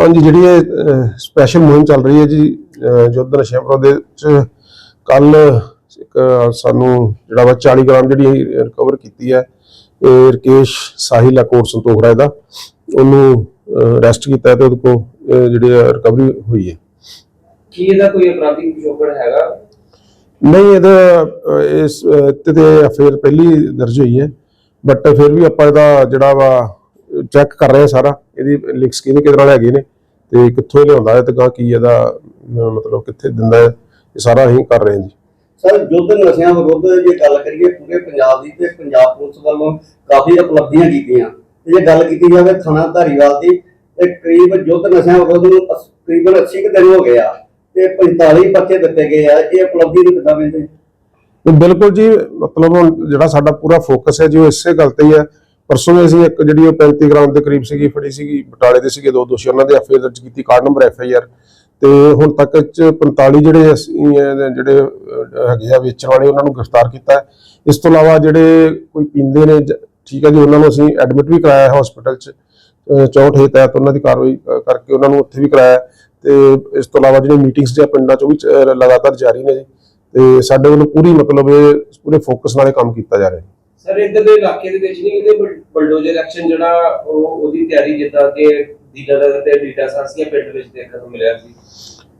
ਹਾਂਜੀ ਜਿਹੜੀ ਇਹ ਸਪੈਸ਼ਲ ਮੁਹਿੰਮ ਚੱਲ ਰਹੀ ਹੈ ਜੀ ਯੁੱਧ ਨਸ਼ਿਆਂ ਵਿਰੁੱਧ ਦੇ ਚ ਕੱਲ ਇੱਕ ਸਾਨੂੰ ਜਿਹੜਾ ਵਾ 40 ਗ੍ਰਾਮ ਜਿਹੜੀ ਰਿਕਵਰ ਕੀਤੀ ਹੈ ਇਹ ਰਕੇਸ਼ ਸਾਹਿਲ ਕੋਟ ਸੰਤੋਖ ਰਾਏ ਦਾ ਉਹਨੂੰ ਅਰੈਸਟ ਕੀਤਾ ਤੇ ਉਹਦੇ ਅਹ, ਜਿਹੜੀ ਰਿਕਵਰੀ ਹੋਈ ਹੈ। ਕੀ ਇਹਦਾ ਕੋਈ ਅਪਰਾਧਿਕ ਪਿਛੋਕੜ ਹੈਗਾ? ਨਹੀਂ ਇਹਦਾ ਇਸ ਤੇ ਤੇ ਅਫੇਅਰ ਪਹਿਲੀ ਦਰਜ ਹੋਈ ਹੈ। ਬਟ ਫਿਰ ਵੀ ਆਪਾਂ ਇਹਦਾ ਜਿਹੜਾ ਵਾ ਚੈੱਕ ਕਰ ਰਹੇ ਸਾਰਾ। ਇਹਦੀ ਲਿੰਕਸ ਕਿਹਦੇ ਕਿਹਦੇ ਨਾਲ ਹੈਗੇ ਨੇ ਤੇ ਕਿੱਥੋਂ ਲਿਆਉਂਦਾ ਹੈ ਤੇ ਗਾਂ ਕੀ ਇਹਦਾ ਮਤਲਬ ਕਿੱਥੇ ਦਿੰਦਾ ਹੈ ਇਹ ਸਾਰਾ ਅਸੀਂ ਕਰ ਰਹੇ ਹਾਂ ਜੀ। ਸਰ ਯੁੱਧ ਨਸ਼ਿਆਂ ਵਿਰੁੱਧ ਜੇ ਗੱਲ ਕਰੀਏ ਪੂਰੇ ਪੰਜਾਬ ਦੀ ਤੇ ਪੰਜਾਬ ਪੁਲਿਸ ਵੱਲੋਂ ਕਾਫੀ ਉਪਲਬਧੀਆਂ ਕੀਤੀਆਂ। ਤੇ ਜੇ ਗੱਲ ਕੀਤੀ ਜਾਵੇ ਥਾਣਾ ਧਾਰੀਵਾਲ ਦੀ ਤੇ ਕਰੀਬ ਯੁੱਧ ਨਸ਼ਿਆਂ ਵਿਰੁੱਧ ਨੂੰ ਤਕਰੀਬਨ 80 ਕੁ ਦਿਨ ਹੋ ਗਏ ਆ ਤੇ 45 ਪਰਚੇ ਦਿੱਤੇ ਗਏ ਆ ਇਹ ਉਪਲਬਧੀ ਨੂੰ ਕਿੱਦਾਂ ਵੇਖਦੇ ਤੇ ਬਿਲਕੁਲ ਜੀ ਮਤਲਬ ਜਿਹੜਾ ਸਾਡਾ ਪੂਰਾ ਫੋਕਸ ਹੈ ਜੀ ਉਹ ਇਸੇ ਗੱਲ ਤੇ ਹੀ ਹੈ। ਪਰਸੋਂ ਵੀ ਅਸੀਂ ਇੱਕ ਜਿਹੜੀ ਉਹ 35 ਗ੍ਰਾਮ ਦੇ ਕਰੀਬ ਸੀਗੀ ਫੜੀ ਸੀਗੀ ਬਟਾਲੇ ਦੇ ਸੀਗੇ ਦੋ ਦੋਸ਼ੀ ਉਹਨਾਂ ਦੇ ਐਫਆਈਆਰ ਦਰਜ ਕੀਤੀ ਕਾਰਡ ਨੰਬਰ ਐਫਆਈਆਰ ਤੇ ਹੁਣ ਤੱਕ ਇਹ 'ਚ 45 ਜਿਹੜੇ ਅਸੀਂ ਜਿਹੜੇ ਹੈਗੇ ਆ ਵੇਚਣ ਵਾਲੇ ਉਹਨਾਂ ਨੂੰ ਗ੍ਰਿਫਤਾਰ ਕੀਤਾ ਇਸ ਤੋਂ ਇਲਾਵਾ ਜਿਹੜੇ ਕੋਈ ਪੀਂਦੇ ਨੇ ਠੀਕ ਹੈ ਜੀ ਉਹਨਾਂ ਨੂੰ ਅਸੀਂ ਐਡਮਿਟ ਵੀ ਕਰਾਇਆ ਹੈ ਹਸਪੀਟਲ 'ਚ ਅਹ, 64 ਦੇ ਤਹਿਤ ਉਹਨਾਂ ਦੀ ਕਾਰਵਾਈ ਕਰਕੇ ਉਹਨਾਂ ਨੂੰ ਉੱਥੇ ਵੀ ਕਰਾਇਆ ਹੈ। ਤੇ ਇਸ ਤੋਂ ਇਲਾਵਾ ਜਿਹੜੇ ਮੀਟਿੰਗਸ ਜਾਂ ਪਿੰਡਾਂ 'ਚ ਵੀ ਲਗਾਤਾਰ ਜਾਰੀ ਨੇ ਜੀ। ਤੇ ਸਾਡੇ ਵੱਲੋਂ ਪੂਰੀ ਮਤਲਬ ਪੂਰੇ ਫੋਕਸ ਨਾਲ ਇਹ ਕੰਮ ਕੀਤਾ ਜਾ ਰਿਹਾ ਹੈ। ਸਰ ਇੱਧਰ ਦੇ ਇਲਾਕੇ ਦੇ ਵਿੱਚ ਨਹੀਂ ਕਿਤੇ ਬਲਡੋਜ਼ਰ ਐਕਸ਼ਨ ਜਿਹੜਾ ਉਹ ਉਹਦੀ ਤਿਆਰੀ ਜਿੱਦਾਂ ਕਿ ਦੀਨਾਨਗਰ ਤੇ ਡੀਟਾ ਸਾਸੀਆ ਪਿੰਡ ਵਿੱਚ ਦੇਖਣ ਨੂੰ ਮਿਲਿਆ ਸੀ।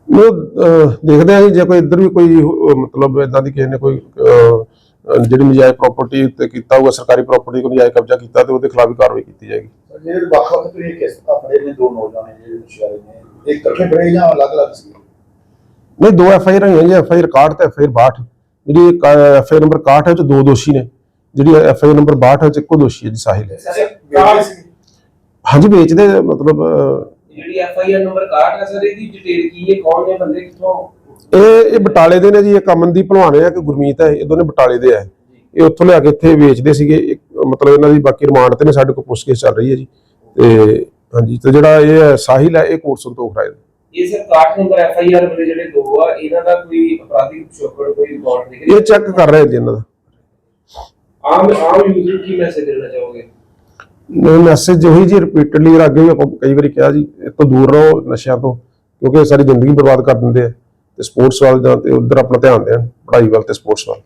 ਉਹ ਦੇਖਦੇ ਹਾਂ ਜੀ ਕੋਈ ਇੱਧਰ ਵੀ ਕੋਈ ਮਤਲਬ ਇਦਾਂ ਦੀ ਕਿਸੇ ਨੇ ਕੋਈ ਜਿਹੜੀ ਨਜਾਇਜ਼ ਪ੍ਰਾਪਰਟੀ ਤੇ ਕੀਤਾ ਹੋਊਗਾ ਸਰਕਾਰੀ ਪ੍ਰਾਪਰਟੀ ਕੋਈ ਨਜਾਇਜ਼ ਕਬਜ਼ਾ ਕੀਤਾ ਤੇ ਉਹਦੇ ਖਿਲਾਫ ਵੀ ਕਾਰਵਾਈ ਕੀਤੀ ਜਾਏਗੀ। ਜਿਹੜੇ ਵੱਖ ਵੱਖ ਤੁਸੀਂ ਕਿਸ ਤਰ੍ਹਾਂ ਫੜੇ ਨੇ ਦੋ ਨੌਜਵਾਨ ਜਿਹੜੇ ਨਸ਼ਿਆਰੇ ਨੇ ਇਹ ਇਕੱਠੇ ਫੜੇ ਜਾਂ ਅਲੱਗ-ਅਲੱਗ ਸੀ? ਨਹੀਂ ਦੋ ਐਫ ਆਈ ਆਰ ਹੋਈਆਂ ਜੀ ਐਫ ਆਈ ਆਰ 61 ਤੇ ਐਫ ਆਈ ਆਰ 62 ਜਿਹੜੀ ਐਫ ਆਈ ਆਰ ਨੰਬਰ 61 ਹੈ ਉਹ 'ਚ ਦੋ ਦੋਸ਼ੀ ਨੇ। ਜਿਹੜੀ ਐਫ ਆਈ ਆਰ ਨੰਬਰ 62 ਹੈ ਉਹ 'ਚ ਇੱਕੋ ਦੋਸ਼ੀ ਹੈ ਜੀ ਸਾਹਿਲ ਸੀ? ਹਾਂਜੀ ਵੇਚਦੇ ਮਤਲਬ ਜਿਹੜੀ ਐਫ ਆਈ ਆਰ ਨੰਬਰ 61 ਹੈ ਸਰ ਇਹਦੀ ਡਿਟੇਲ ਕੀ ਹੈ? ਕੌਣ ਨੇ ਬੰਦੇ ਕਿੱਥੋਂ? ਇਹ ਇਹ ਬਟਾਲੇ ਦੇ ਨੇ ਜੀ ਇੱਕ ਅਮਨਦੀਪ ਭਲਵਾਨ ਹੈ ਕਿ ਗੁਰਮੀਤ ਹੈ ਇਹ ਦੋਨੇ ਬਟਾਲੇ ਦੇ ਆ। ਇਹ ਉੱਥੋਂ ਲਿਆ ਕੇ ਇੱਥੇ ਵੇਚਦੇ ਸੀਗੇ ਮਤਲਬ ਇਹਨਾਂ ਦੀ ਬਾਕੀ ਰਿਮਾਂਡ ਤੇ ਨੇ ਸਾਡੇ ਕੋਲ ਪੁੱਛਗਿੱਛ ਚੱਲ ਰਹੀ ਹੈ ਜੀ। ਤੇ ਹਾਂਜੀ ਤੇ ਜਿਹੜਾ ਇਹ ਹੈ ਸਾਹਿਲ ਹੈ ਇਹ ਕੋਟ ਸੰਤੋਖ ਰਾਏ ਦਾ ਇਹ sir 61 number F I R ਵਾਲੇ ਜਿਹੜੇ ਦੋ ਆ ਇਹਨਾਂ ਦਾ ਕੋਈ ਅਪਰਾਧਿਕ ਪਿਛੋਕੜ ਕੋਈ ਰਿਪੋਰਟ ਨਹੀਂ ਇਹ ਚੈੱਕ ਕਰ ਰਹੇ ਜੀ ਇਹਨਾਂ ਦਾ। ਆਮ ਆਮ ਯੂਜ਼ਰ ਕੀ ਮੈਸੇਜ ਦੇਣਾ ਚਾਹੋਗੇ? ਮੈਸੇਜ ਉਹੀ ਜੀ ਰਿਪੀਟਡਲੀ ਅੱਗੇ ਵੀ ਆਪਾਂ ਕਈ ਵਾਰੀ ਕਿਹਾ ਜੀ ਇਹ ਤੋਂ ਦੂਰ ਰਹੋ ਨਸ਼ਿਆਂ ਤੋਂ, ਕਿਉਂਕਿ ਸਾਰੀ ਜ਼ਿੰਦਗੀ ਬਰਬਾਦ ਕਰ ਦਿੰਦੇ ਆ, ਤੇ ਸਪੋਰਟਸ ਵੱਲ ਜਾਂ ਤੇ ਉਧਰ ਆਪਣਾ ਧਿਆਨ ਦੇਣ, ਪੜ੍ਹਾਈ ਵੱਲ ਤੇ ਸਪੋਰਟਸ ਵੱਲ।